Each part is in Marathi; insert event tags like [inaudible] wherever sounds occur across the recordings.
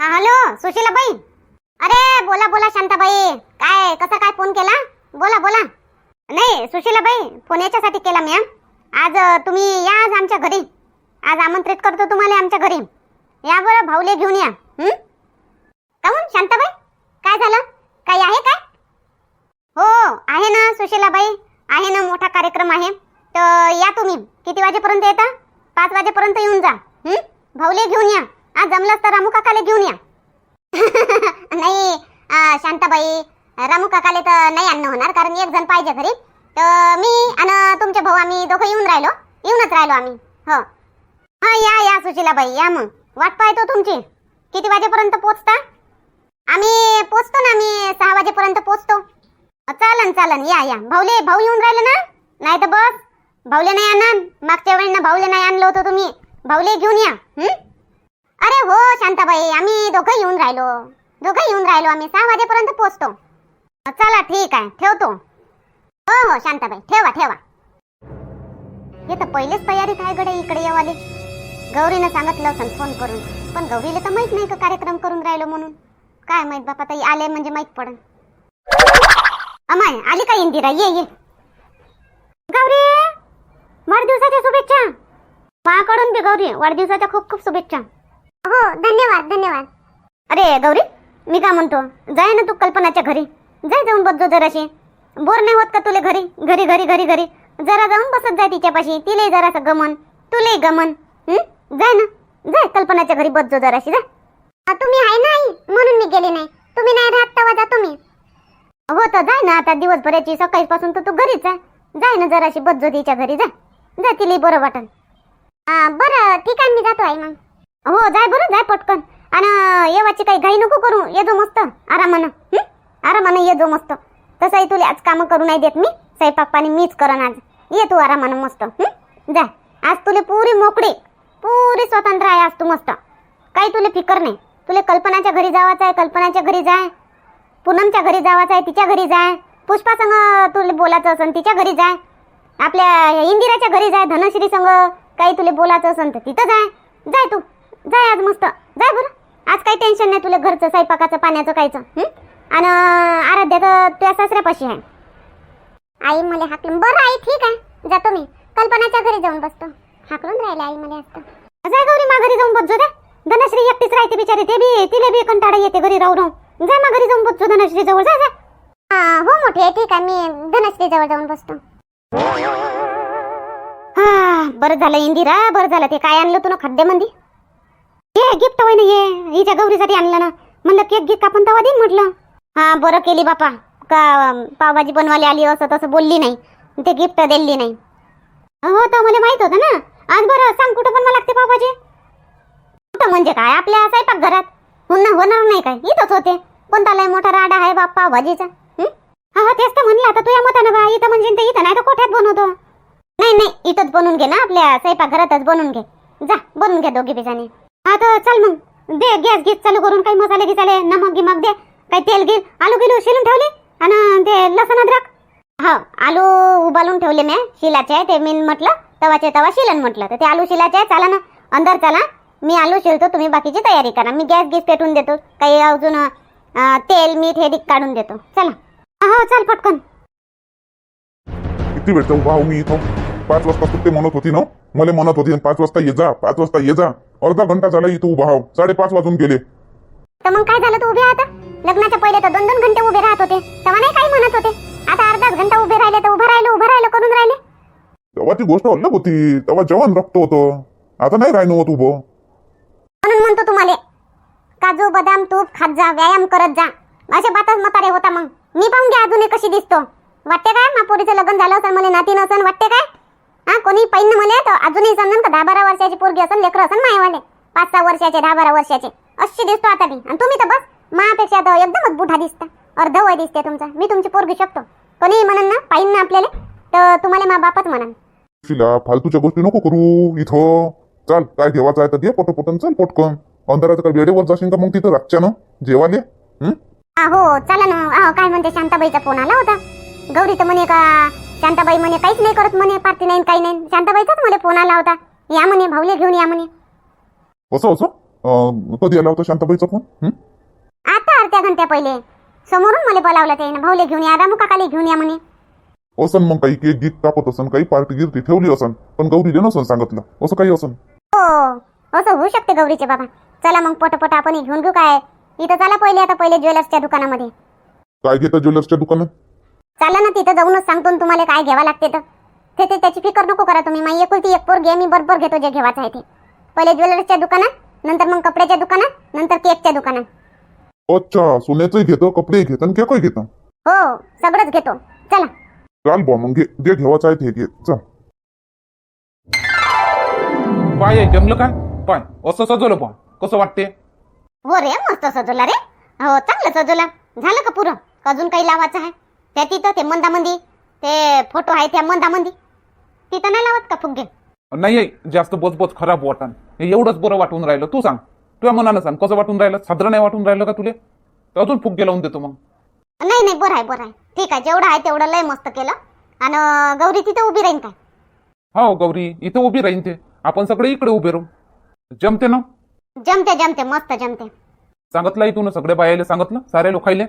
हा हॅलो सुशीलाबाई. अरे बोला बोला शांताबाई. काय कसा काय फोन केला? बोला बोला. नाही सुशीलाबाई फोन याच्यासाठी केला मी आज तुम्ही या आज आमच्या घरी. आज आमंत्रित करतो तुम्हाला आमच्या घरी. या बरं भाऊले घेऊन या. काहून शांताबाई? काय झालं? काही आहे काय? हो आहे ना सुशीलाबाई. आहे ना मोठा कार्यक्रम आहे. तर या तुम्ही. किती वाजेपर्यंत येता? पाच वाजेपर्यंत येऊन जा. भाऊले घेऊन या. आज जमलंच तर रामू काकाले घेऊन या. [laughs] नाही शांताबाई रामू काकाले तर नाही आणणं होणार कारण एक जण पाहिजे घरी. तर मी आणि तुमचे भाऊ आम्ही दोघं येऊन राहिलो. येऊनच राहिलो आम्ही. हो. हा या या सुशीलाबाई या मग. वाट पाहतो तुमची. किती वाजेपर्यंत पोचता? आम्ही पोचतो ना आम्ही सहा वाजेपर्यंत पोचतो. अ, चालन चालन या या. भाऊले भाऊ येऊन राहिले ना? नाही तर बस. भाऊले नाही आणणार. मागच्या वेळी ना भाऊले नाही आणलं होतं तुम्ही. भाऊले घेऊन या. हं? अरे हो शांताबाई आम्ही दोघं येऊन राहिलो. दोघं येऊन राहिलो आम्ही सहा वाजेपर्यंत पोचतो. चला ठीक आहे ठेवतो. हो हो शांताबाई ठेवा ठेवा. हे तर पहिलेच तयारीत आहे गडे इकडे येवाले. गौरीनं सांगितलं असं फोन करून. पण गौरीला तर माहीत नाही का कार्यक्रम करून राहिलो म्हणून. काय माहीत बापा ताई आले म्हणजे माहीत पडन. अमाय आली का इंदिरा? ये ये. गौरी वाढदिवसाच्या शुभेच्छा. माकडून बी गौरी वाढदिवसाच्या खूप खूप शुभेच्छा. हो धन्यवाद धन्यवाद. अरे गौरी मी काय म्हणतो? जाय ना तू कल्पनाच्या घरी. जाय जाऊन बसजो जराशी. बोर नाही होत का तुले घरी? घरी घरी घरी घरी. जरा जाऊन बसत जाय तिच्यापाशी. तिले जरासं गमन. तुले गमन. जाय ना. जाय कल्पनाच्या घरी बसजो जराशी. जा. तुम्ही आहे ना आई? म्हणून मी गेले नाही. तुम्ही नाही राहत तेव्हा जा तुम्ही. हो तर जाय ना आता दिवसभराची. सकाळीपासून तर तू घरीच आहे जाय ना जराशी बसजो तिच्या घरी. जा. जा तिला बरं वाटन. बरं ठीक आहे मी जातो आहे मग. हो जाय बरं जाय पटकन. आणि येवाची काही घाई नको करू ये जो मस्त आरामानं. आरामानं ये जो मस्त. तसंही तुला आज कामं करू नाही देत मी स्वयंपाक पाणी मीच करन आज. ये तू आरामानं मस्त जा. आज तुले पुरी मोकळी पुरी स्वतंत्र आहे आज तू मस्त. काही तुले फिकर नाही. तुले कल्पनाच्या घरी जावाचं आहे कल्पनाच्या घरी जाय. पूनमच्या घरी जावाचं आहे तिच्या घरी जाय. पुष्पा संग तुला बोलायचं असन तिच्या घरी जाय. आपल्या इंदिराच्या घरी जाय धनश्री संग काही तुला बोलायचं असन तर तिथं जाय. जाय तू. जाय आज मस्त. जाय बरं. आज काही टेन्शन नाही तुला घरचं स्वयंपाकाचं पाण्याचं कायचं आणि आराध्याचं तुझ्या सासऱ्यापाशी आहे. आई मला हाकलून बरं आई ठीक आहे. जातो मी. कल्पनाच्या घरी जाऊन बसतो. हाकलून राहिले आई मला असतं. जाय गौरी माघरी जाऊन बसजो द्या धनश्री एकटीच राहते बिचारी. ते बी तिला बी कंटाळा येते घरी राहू राहू. जा मा घरी जाऊन बसजो धनश्री जवळ. जा जा हा, हो मोठे ठीक आहे. मी धनश्री जवळ जाऊन बसतो. हा बरं झालं इंदिरा. बरं झालं ते. काय आणलं तुला खड्डे खड्ड्यामध्ये ये गिफ्ट होय ना ये हिच्या गौरीसाठी आणलं ना. म्हणलं केक गिफ्ट आपण तवा देईन म्हटलं. हा बरं केली बापा. का पावभाजी बनवायला आली असं तसं बोलली नाही. ते गिफ्ट दिली नाही. हो तर मला माहीत होतं ना. आज बरं सांग कुठं बनवा लागते पावभाजी? कुठं म्हणजे काय? आपल्या स्वयंपाकघरात घरात. होणार होणार नाही काय? इथंच होते. कोणता लय मोठा राडा आहे बाप पावभाजीचा? हा? हो तेच तर म्हणलं. आता तुझ्या मतानं बा इथं म्हणजे ते इथं नाही तर कोठ्यात बनवतो? नाही नाही इथंच बनवून घे ना. आपल्या स्वयंपाक घरातच बनवून घे. जा बनवून घे दोघी बिजाने. हा तर चल मग. दे गॅस गॅस चालू करून काही मसाले गिसाले नमक गिमक दे. काही तेल गिल आलू गिलू शिलून ठेवले? आणि ते लसण अद्रक? हा आलू उबालून ठेवले मी शिलाचे आहे ते मी म्हटलं तवाचे तवा शिलन म्हटलं. तर ते आलू शिलाचे आहे चला ना अंदर चला. मी आलू शिलतो तुम्ही बाकीची तयारी करा. मी गॅस गॅस पेटून देतो. काही अजून तेल मीठ हे दिक काढून देतो. चला. हो चल पटकन. किती वेळ उभा मी इथं. पाच वाजता सुट्टे म्हणत होती ना? मला म्हणत होती पाच वाजता ये जा पाच वाजता ये जा. अर्धा घंटा झाला इथं उभा आहो साडेपाच वाजून गेले. तर मग काय झालं तू उभे आता लग्नाच्या पहिले तर दोन दोन घंटे उभे राहत होते. तेव्हा नाही काही म्हणत होते. आता अर्धाच घंटा उभे राहिले तर उभं राहिलो उभं राहिलो करून राहिले. तेव्हा ती गोष्ट अलग होती. तेव्हा जेवण रक्त होतं. आता नाही राहिनो होत उभं. म्हणून म्हणतो तुम्हाला काजू बदाम तूप खात जा व्यायाम करत जा. असे बातच म्हातारे होता मग. मी पाहून घ्या अजूनही कशी दिसतो. वाटते काय? मा पोरीचं लग्न झालं असेल मला नाती नसन वाटते काय? हा कोणी पाहिजे मला तर अजूनही समजून का दहा बारा वर्षाची पोरगी असेल लेकरं असेल मायवाले पाच सहा वर्षाचे दहा बारा वर्षाचे. अशी दिसतो आता मी. आणि तुम्ही तर बस मापेक्षा तर एकदमच बुढा दिसता. अर्ध वय दिसते तुमचा. मी तुमची पोरगी शकतो. कोणी म्हणन ना पाहिजे ना आपल्याला तर तुम्हाला मा बापच म्हणन. शिला फालतूच्या गोष्टी नको करू इथं. चाल काय जेवायचं आहे तर दे पटपटन. चल पटकन. अंधाराचं काय वेळेवर जाशील का मग तिथं रातच्या ना जेवाले? हं? चला ना. काय म्हणते? शांताबाईचा फोन आला होता. गौरी तर म्हणे का शांताबाई म्हणे काहीच नाही करत म्हणे पार्टी नाही काही नाही. शांताबाईचाच मला फोन आला होता. या म्हणे भाऊले घेऊन या म्हणे. असं असं? कधी आला होता शांताबाईचा फोन? आता अर्ध्या घंट्या पहिले. समोरून मला बोलावलं ते भाऊले घेऊन या रामू काकाले घेऊन या म्हणे. असन मग काही केक गीत कापत असन काही पार्टी गिरती ठेवली असन पण गौरीले नसन सांगितलं. असं काही असन? हो असं होऊ शकते गौरीचे बाबा. चला मग पटपट आपण घेऊन घेऊ काय. इथं चला पहिले आता पहिले ज्वेलर्सच्या दुकानामध्ये. काय घेतं ज्वेलर्सच्या दुकानात? चला ना तिथं जाऊनच सांगतो ना तुम्हाला काय घ्यावं लागते तर. ते ते त्याची फिकर नको करा तुम्ही. माझी एकुलती एक पोर घे मी बरोबर घेतो जे घेवायचं आहे ते. पहिले ज्वेलर्सच्या दुकानात नंतर मग कपड्याच्या दुकानात नंतर केकच्या दुकानात. अच्छा सोन्याचंही घेतं कपडेही घेतं आणि केकही घेतं. हो सगळंच घेतो. चला. चाल बा मग घे. जे घेवायचं आहे ते घे. चल. पाय आहे, जमलं काय पाय. असं सजवलं पहा कसं वाटते हो रे मस्त सजवला रे. हो चांगलं सजवला. झालं का पुरं? अजून काही लावायचं आहे? त्या तिथं ते मंदामंदी ते फोटो आहे त्या मंदामंदी. तिथं नाही लावत का फुगे नाही जास्त बोच खराब वाटण. हे एवढंच बरं वाटून राहिलं. तू सांग. तुझ्या मनानं सांग. कसं वाटून राहिलं? साजरं नाही वाटून राहिलं का तुले? तर अजून फुगे लावून देतो मग. नाही नाही बरं आहे बरं आहे. ठीक आहे जेवढं आहे तेवढं लय मस्त केलं. आणि गौरी तिथं उभी राहीन काय? हो गौरी इथं उभी राहीन ते. आपण सगळे इकडे उभे राहू. जमते ना? जमते जमते मस्त जमते. सांगितलं इथून सगळे बायाले सांगितलं? सारे लोकायले?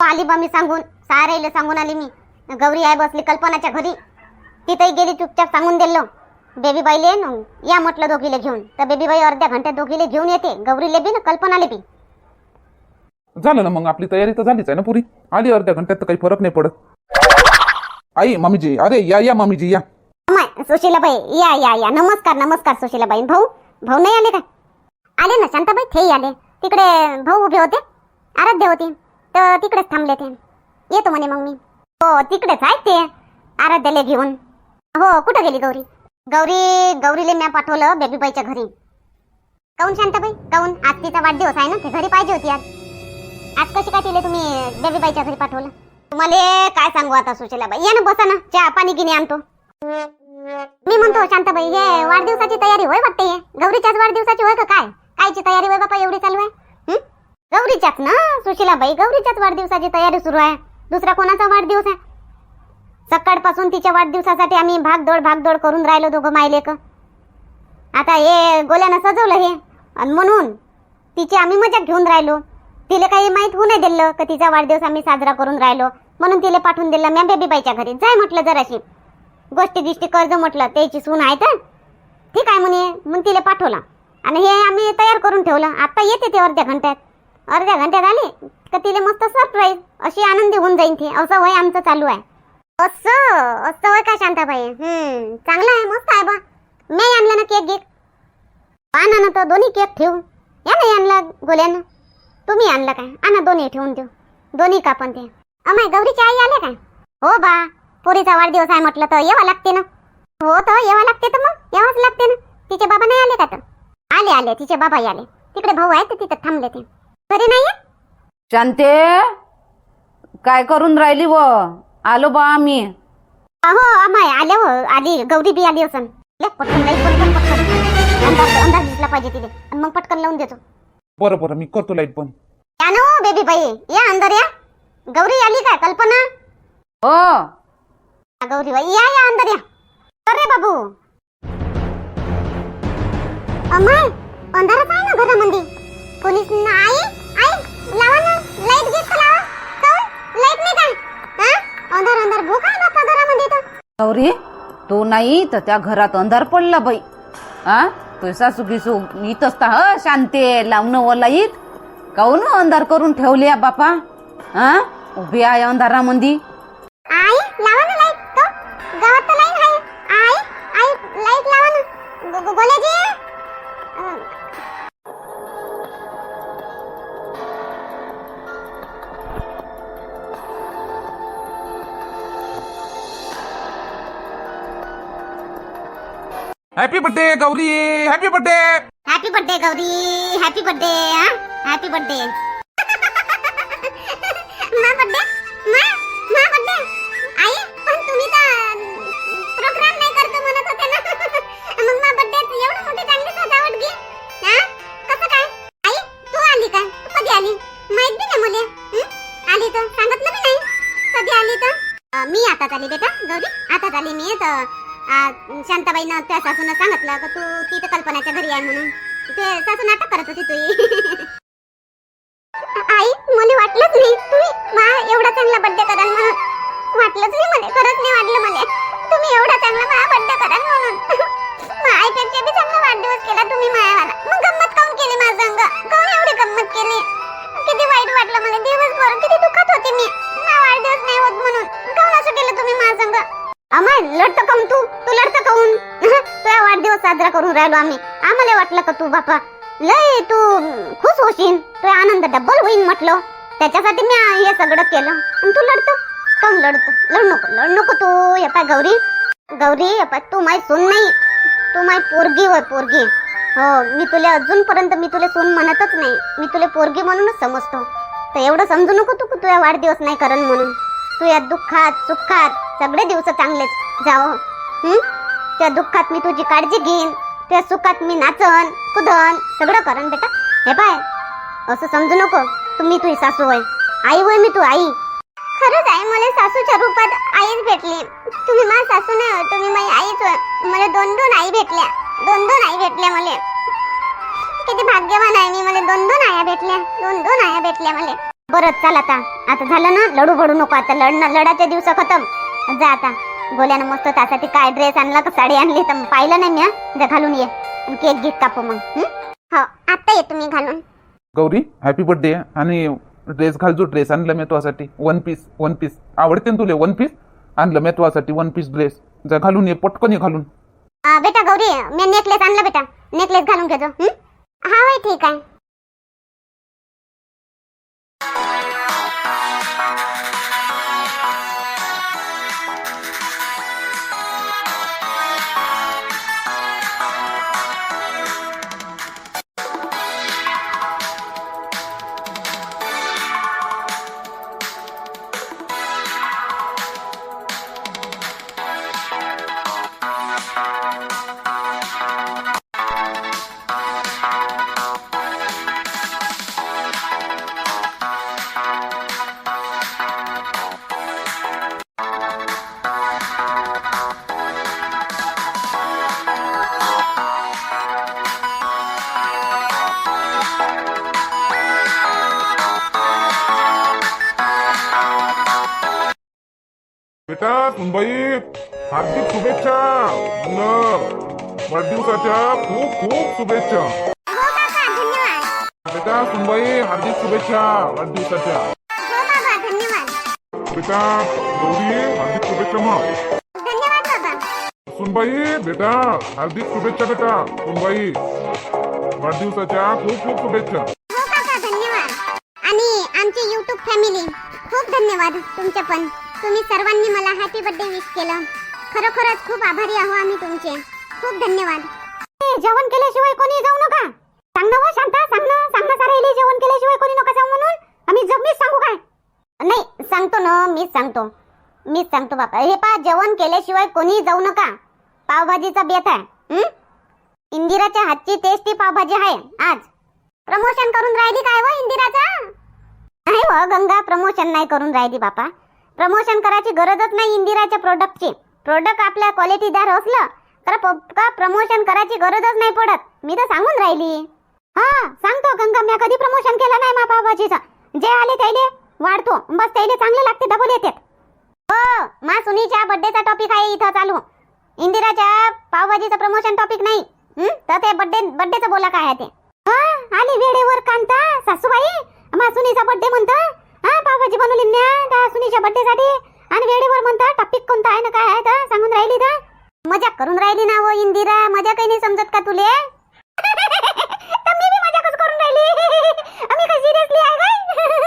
आली बा मी सांगून सारेले सांगून आली मी. गौरी आहे बसली कल्पनाच्या घरी. तिथंही गेली चुपचाप सांगून दिलो. बेबी बाईले न या म्हटलं दोघीले घेऊन. तर बेबी बाई अर्ध्या घंट्यात दोघीले घेऊन येते. गौरीले बी ना कल्पनाले बी. झालं ना मग आपली तयारी तर झालीच आहे ना पुरी? आली अर्ध्या घंट्यात तर काही फरक नाही पडत. आई मामीजी अरे या या मामीजी या. सुशीलाबाई या या या. नमस्कार नमस्कार सुशीलाबाई. भाऊ भाऊ नाही आले काय? आले ना शांताबाई? तेही आले. तिकडे भाऊ उभे होते. आराध्य होती. तर तिकडेच थांबले ते. येतो म्हणे मग मी. हो तिकडेच आहेत ते. आराध्याले घेऊन. हो कुठं गेली गौरी? गौरी गौरीले म्या पाठवलं बेबीबाईच्या घरी. काऊन शांताबाई? काऊन? आज तिचा वाढदिवस आहे ना ते घरी पाहिजे होती आज. आज कशी काय तिले तुम्ही बेबीबाईच्या घरी पाठवलं? तुम्हाला काय सांगू आता सुशीलाबाई? या ना बसा ना चहा पाणी गिनी आणतो. मी म्हणतो शांताबाई हे वाढदिवसाची तयारी होय वाटते हे? गौरीच्याच वाढदिवसाची होय का काय? कायची तयारी होय बापा एवढी चालू आहे? गौरीच्याच ना? सुशीलाबाई गौरीच्याच वाढदिवसाची तयारी सुरू आहे. दुसरा कोणाचा वाढदिवस आहे? सकाळपासून तिच्या वाढदिवसासाठी आम्ही भागदौड भागदौड करून राहिलो दोघं मायलेक. आता हे गोल्यानं सजवलं हे. आणि म्हणून तिची आम्ही मजाक घेऊन राहिलो. तिला काही माहीत होऊ नाही दिलं का तिचा वाढदिवस आम्ही साजरा करून राहिलो. म्हणून तिला पाठवून दिलं म्या बेबीबाईच्या घरी जाय म्हटलं जराशी. गोष्टी गिष्टी कर्ज म्हटलं त्याची सून आहे तर. ठीक आहे म्हणे. मग तिला पाठवलं. आणि हे आम्ही तयार करून ठेवलं. आता येते ते अर्ध्या घंट्यात. अर्ध्या घंट्यात आली का तिला मस्त सरप्राईज अशी आनंदी होऊन जाईन ती. असं वय आमचं चालू आहे. असं असं वय का शांताबाई? हम्म चांगलं आहे मस्त आहे बा. मी आणलं ना केक गिक. आणा ना तर दोन्ही केक ठेवू या नाही आणलं गोल्यानं. तुम्ही आणलं काय? आणा दोन्ही ठेवून देऊ. दोन्ही कापण ते अमाय गौरीची आई आले काय? हो बा पोरीचा वाढदिवस आहे म्हटलं तर यावं लागते ना. हो तर यावं लागते तर मग यावंच लागते ना. तिचे बाबा नाही आले का तर? आले आले तिचे बाबाही आले. तिकडे भाऊ आहे तर तिथं थांबले ते. घरी नाही? शांते काय करून राहिली व? आलो बा आम्ही. हो अमाय आले हो आली. गौरी बी आली असं ले, पटकन कर, पटकन अंदाज अंदाज दिसला पाहिजे आणि मग पटकन लावून देतो. बरं बरं मी करतो लाइट पण या नो बेबी बाई. या अंदर या. गौरी आली काय? कल्पना? हो. गौरी बाई. या या अंदर या. अरे बाबू. अमाय अंधारच आहे ना घरामध्ये कोणीच ना आई आई? लावा ना. लाइट लावा? काऊन? लाइट नाही हा? अंधार अंधार. भूक आहे घरामध्ये तर गौरी तो नाही तर त्या घरात अंधार पडला बाई. हा? तो सासू गिसू इथंच असता ह शांते लावणं व लाईत काऊन अंधार करून ठेवली बापा? हा? उभी आहे अंधारामध्ये. Happy birthday Gauri happy birthday happy birthday Gauri happy birthday हा हॅपी बर्थडे आई तुम्ही म्हणत ना. [laughs] एवढं हा? कसं काय? आई तू कधी आली? आली नाही. कधी आली मी आता आली बेटा गौरी. आता आली मी. तर शांताबाईनं त्या सासून सांगितलं का तू तिथं कल्पनाच्या घरी आहे म्हणून. ते सासू नाटक करत होती तुझी [laughs] आई मला वाटलंच नाही. तुम्ही मा एवढा चांगला बर्थडे कराल म्हणून. वाटलंच नाही मला खरंच नाही वाटलं मला. तुम्ही एवढा चांगला माझा बर्थडे कराल म्हणून. [laughs] मा आईपेक्षा बी चांगला वाढदिवस केला तुम्ही मायावाला. मग गंमत काऊन केली माझं अंग? काऊन एवढी गंमत केली? किती वाईट वाटलं मला. दिवसभर किती दुखत होते मी. अमाय काऊन तू? तू लढतं काऊन तुझा वाढदिवस साजरा करून राहिलो आम्ही. आम्हाला वाटलं का तू बापा लय तू खुश होशील? तुझा आनंद डबल होईन म्हटलं. त्याच्यासाठी मी हे सगळं केलं. आणि तू लढतो. काऊन लढतो? लढ नको लढ नको तू. येपा गौरी गौरी येपा तू माय सून नाही. तू माय पोरगी होय पोरगी. हो मी तुला अजूनपर्यंत मी तुला सून म्हणतच नाही. मी तुला पोरगी म्हणूनच समजतो. तर एवढं समजू नको तू तुझ्या तुझा वाढदिवस नाही करन म्हणून? तू या दुःखात सुखात सगळे दिवस चांगलेच जाओ. हं? त्या दुःखात मी तुझी काळजी घेईन. त्या सुखात मी नाचन कुदन सगळं करन बेटा. हे पाय असं समजू नको. तुम्ही तुझी सासू होय. आई होय मी तू आई. खरंच आहे मला सासूच्या रूपात आईच भेटली. तुम्ही माझ्या सासू नाही होय, तुम्ही माझी आईच होय. मला दोन दोन आई भेटल्या. दोन दोन आई भेटल्या मला. किती भाग्यवान आहे मी मला दोन दोन आया भेटल्या. दोन दोन आया भेटल्या मला. बरं चल आता. आता झालं ना लडू बडू नको. आता लढणं लढाच्या दिवस खतम. जा आता. गोल्यानं मस्त त्यासाठी काय ड्रेस आणला का साडी आणली तर पाहिलं नाही मी हं? जा घालून ये. केक गिक कापू मग हं? हो आता ये तुम्ही घालून. गौरी हॅपी बर्थडे आणि ड्रेस घाल जो ड्रेस आणलं मी तुझ्यासाठी. वन पीस वन पीस आवडते ना तुला वन पीस आणलं मी तुझ्यासाठी वन पीस ड्रेस जा घालून ये पटकन ये घालून. बेटा गौरी मी नेकलेस आणला बेटा. नेकलेस घालून घेतो हं? ठीक आहे. बेटा सुनबाई हार्दिक शुभेच्छा. वाढदिवसाच्या खूप खूप शुभेच्छा. हो बेटा सुनबाई हार्दिक शुभेच्छा वाढदिवसाच्या हो बेटा गौरी हार्दिक शुभेच्छा मग. सुनबाई बेटा हार्दिक शुभेच्छा बेटा. सुनबाई वाढदिवसाच्या खूप खूप शुभेच्छा. हो आणि आमची युट्यूब फॅमिली खूप धन्यवाद तुमचे पण. तुम्ही सर्वांनी मला हॅपी बर्थडे विश केलं. खरोखरच खूप आभारी आहो आम्ही तुमचे. खूप धन्यवाद. जेवण केल्याशिवाय कोणी जाऊ नका. सांग ना हो, शांता सांग ना सांग ना सारे जेवण केल्याशिवाय कोणी नका जाऊ म्हणून. आम्ही जग मीच सांगू काय? नाही सांगतो ना मीच सांगतो. मीच सांगतो बापा. हे पा जेवण केल्याशिवाय कोणी जाऊ नका. पावभाजीचा बेत आहे. इंदिराच्या हातची टेस्टी पावभाजी आहे आज. प्रमोशन करून राहिली काय व इंदिराचा? नाही व हो, गंगा प्रमोशन नाही करून राहिली बापा. प्रमोशन करायची गरजच नाही इंदिराच्या प्रोडक्टची प्रोडक्ट आपल्या क्वालिटीदार असलं तर का प्रमोशन करायची गरजच नाही पडत. मी तर सांगून राहिली. हा सांगतो गंगा मी कधी प्रमोशन केलं नाही मा पावभाजीचा जे आले त्याले वाढतो. बस त्याले चांगले लागते डबल येतात. हो मा सुनीच्या बर्थडेचा टॉपिक आहे इथं चालू. इंदिराच्या पावभाजीचं प्रमोशन टॉपिक नाही. तर ते बर्थडे बर्थडेचं बोला काय ते. हा आली वेळेवर कांता सासूबाई. मा सुनीचा बर्थडे म्हणतो. हा पावभाजी बनवली ना त्या सुनीच्या बड्डेसाठी आणि वेळेवर म्हणता टॉपिक कोणता आहे ना काय आहे तर सांगून राहिली तर. मजा करून राहिली ना हो इंदिरा मजा काही नाही समजत का तुले? [laughs] तर मी मजा मजाकच करून राहिली. [laughs] आम्ही काय सिरियसली आहे काय? [laughs]